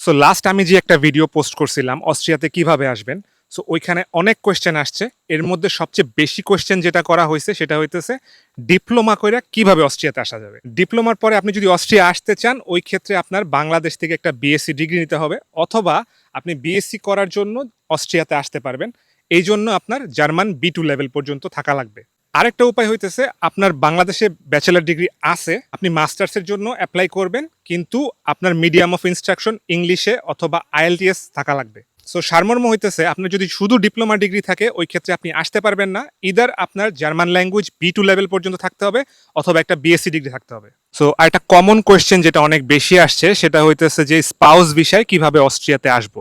So last আমি যে একটা ভিডিও পোস্ট করছিলাম, অস্ট্রিয়াতে কীভাবে আসবেন? সো ওইখানে অনেক কোয়েশ্চেন আসছে। এর মধ্যে সবচেয়ে বেশি কোয়েশ্চেন যেটা করা হয়েছে, সেটা হইতেছে ডিপ্লোমা করে কীভাবে অস্ট্রিয়াতে আসা যাবে? ডিপ্লোমার পরে আপনি যদি অস্ট্রিয়া আসতে চান, ওই ক্ষেত্রে আপনার বাংলাদেশ থেকে একটা বিএসসি ডিগ্রি নিতে হবে, অথবা আপনি বিএসসি করার জন্য অস্ট্রিয়াতে আসতে পারবেন। এই জন্য আপনার জার্মান বি টু লেভেল পর্যন্ত থাকা লাগবে। আরেকটা উপায় হইতেছে, আপনার বাংলাদেশে ব্যাচেলার ডিগ্রি আছে, আপনি মাস্টার্সের জন্য অ্যাপ্লাই করবেন, কিন্তু আপনার মিডিয়াম অফ ইনস্ট্রাকশন ইংলিশে অথবা আইএলটিএস থাকা লাগবে। সো সারমর্ম হইতেছে, আপনার যদি শুধু ডিপ্লোমা ডিগ্রি থাকে, ওই ক্ষেত্রে আপনি আসতে পারবেন না ইদার আপনার German language B two level পর্যন্ত থাকতে হবে, অথবা একটা বিএসসি ডিগ্রি থাকতে হবে। সো আর একটা কমন কোয়েশ্চেন যেটা অনেক বেশি আসছে, সেটা হইতেছে যে স্পাউস বিষয় কীভাবে অস্ট্রিয়াতে আসব।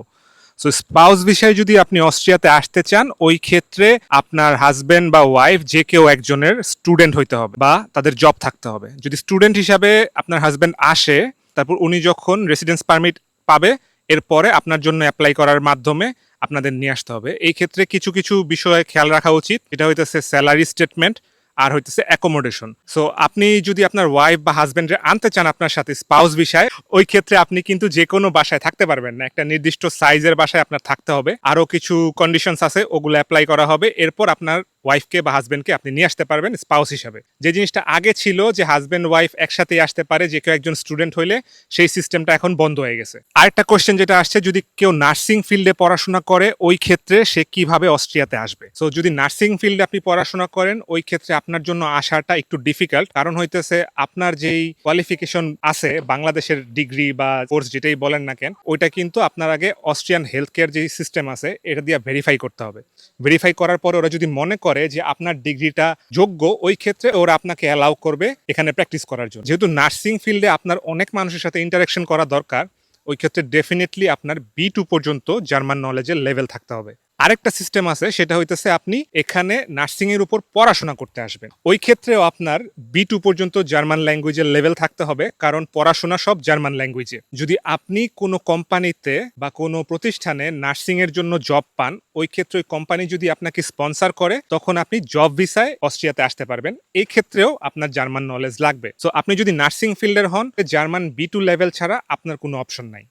সো স্পাউস বিষয়ে যদি আপনি অস্ট্রিয়াতে আসতে চান, ওই ক্ষেত্রে আপনার হাজবেন্ড বা ওয়াইফ যে কেউ একজনের স্টুডেন্ট হইতে হবে বা তাদের জব থাকতে হবে। যদি স্টুডেন্ট হিসাবে আপনার হাজবেন্ড আসে, তারপর উনি যখন রেসিডেন্স পারমিট পাবে, এরপরে আপনার জন্য অ্যাপ্লাই করার মাধ্যমে আপনাদের নিয়ে আসতে হবে। এই ক্ষেত্রে কিছু কিছু বিষয়ে খেয়াল রাখা উচিত। এটা হইতেছে স্যালারি স্টেটমেন্ট আর হইতেছে অ্যাকোমোডেশন সো আপনি যদি আপনার ওয়াইফ বা হাজব্যান্ডে আনতে চান আপনার সাথে স্পাউস বিষয়, ওই ক্ষেত্রে আপনি কিন্তু যে কোনো বাসায় থাকতে পারবেন না। একটা নির্দিষ্ট সাইজের বাসায় আপনার থাকতে হবে। আরও কিছু কন্ডিশনস আছে, ওগুলো অ্যাপ্লাই করা হবে। এরপর আপনার ওয়াইফকে বা হাজবেন্ডকে আপনি নিয়ে আসতে পারবেন স্পাউস হিসাবে। যে জিনিসটা আগে ছিল যে হাজবেন্ড ওয়াইফ একসাথে আসতে পারে যে কেউ একজন স্টুডেন্ট হইলে, সেই সিস্টেমটা এখন বন্ধ হয়ে গেছে। আরেকটা কোয়েশ্চেন যেটা আসছে, যদি কেউ নার্সিং ফিল্ডে পড়াশোনা করে, ওই ক্ষেত্রে সে কীভাবে অস্ট্রিয়াতে আসবে? সো যদি নার্সিং ফিল্ডে আপনি পড়াশোনা করেন, ওই ক্ষেত্রে আপনার জন্য আসাটা একটু ডিফিকাল্ট কারণ হইতেছে আপনার যেই কোয়ালিফিকেশন আছে, বাংলাদেশের ডিগ্রি বা কোর্স যেটাই বলেন না কেন, ওইটা কিন্তু আপনার আগে অস্ট্রিয়ান হেলথ কেয়ার যে সিস্টেম আছে, এটা দিয়ে ভেরিফাই করতে হবে। ভেরিফাই করার পরে ওরা যদি মনে করে যে আপনার ডিগ্রিটা যোগ্য, ওই ক্ষেত্রে ওরা আপনাকে অ্যালাউ করবে এখানে প্র্যাকটিস করার জন্য। যেহেতু নার্সিং ফিল্ডে আপনার অনেক মানুষের সাথে ইন্টারাকশন করা দরকার, ওই ক্ষেত্রে ডেফিনেটলি আপনার বি টু পর্যন্ত জার্মান নলেজের লেভেল থাকতে হবে। আরেকটা সিস্টেম আছে, সেটা হইতেছে আপনি এখানে নার্সিং এর উপর পড়াশোনা করতে আসবেন। ওই ক্ষেত্রেও আপনার বি টু পর্যন্ত জার্মান ল্যাঙ্গুয়েজের লেভেল থাকতে হবে, কারণ পড়াশোনা সব জার্মান ল্যাঙ্গুয়েজে যদি আপনি কোনো কোম্পানিতে বা কোনো প্রতিষ্ঠানে নার্সিং এর জন্য জব পান, ওই ক্ষেত্রে ওই কোম্পানি যদি আপনাকে স্পন্সর করে, তখন আপনি জব ভিসায় অস্ট্রিয়াতে আসতে পারবেন। এই ক্ষেত্রেও আপনার জার্মান নলেজ লাগবে। সো আপনি যদি নার্সিং ফিল্ডের হন জার্মান বি টু লেভেল ছাড়া আপনার কোনো অপশন নাই।